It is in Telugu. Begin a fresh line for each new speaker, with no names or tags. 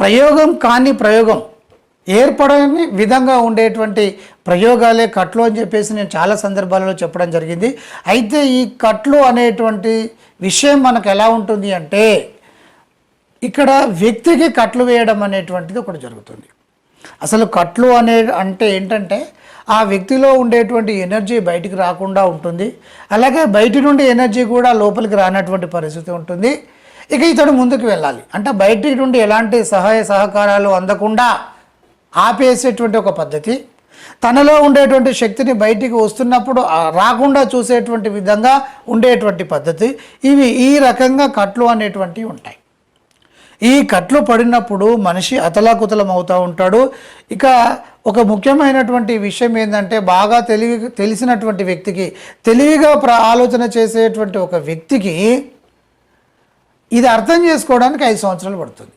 ప్రయోగం కాని ప్రయోగం. ఏర్పడని విధంగా ఉండేటువంటి ప్రయోగాలే కట్లు అని చెప్పేసి నేను చాలా సందర్భాలలో చెప్పడం జరిగింది. అయితే ఈ కట్లు అనేటువంటి విషయం మనకు ఎలా ఉంటుంది అంటే ఇక్కడ వ్యక్తికి కట్లు వేయడం అనేటువంటిది ఒకటి జరుగుతుంది. అసలు కట్లు అనే అంటే ఏంటంటే ఆ వ్యక్తిలో ఉండేటువంటి ఎనర్జీ బయటికి రాకుండా ఉంటుంది. అలాగే బయటి నుండి ఎనర్జీ కూడా లోపలికి రానటువంటి పరిస్థితి ఉంటుంది. ఇక ఇతడు ముందుకు వెళ్ళాలి. అంటే బయటి నుండి ఎలాంటి సహాయ సహకారాలు అందకుండా ఆపేసేటువంటి ఒక పద్ధతి. తనలో ఉండేటువంటి శక్తిని బయటికి వస్తున్నప్పుడు రాకుండా చూసేటువంటి విధంగా ఉండేటువంటి పద్ధతి. ఇవి ఈ రకంగా కట్లు అనేటువంటివి ఉంటాయి. ఈ కట్లు పడినప్పుడు మనిషి అతలాకుతలం అవుతూ ఉంటాడు. ఇక ఒక ముఖ్యమైనటువంటి విషయం ఏంటంటే బాగా తెలివి తెలిసినటువంటి వ్యక్తికి తెలివిగా ప్ర ఆలోచన చేసేటువంటి ఒక వ్యక్తికి ఇది అర్థం చేసుకోవడానికి ఐదు సంవత్సరాలు పడుతుంది.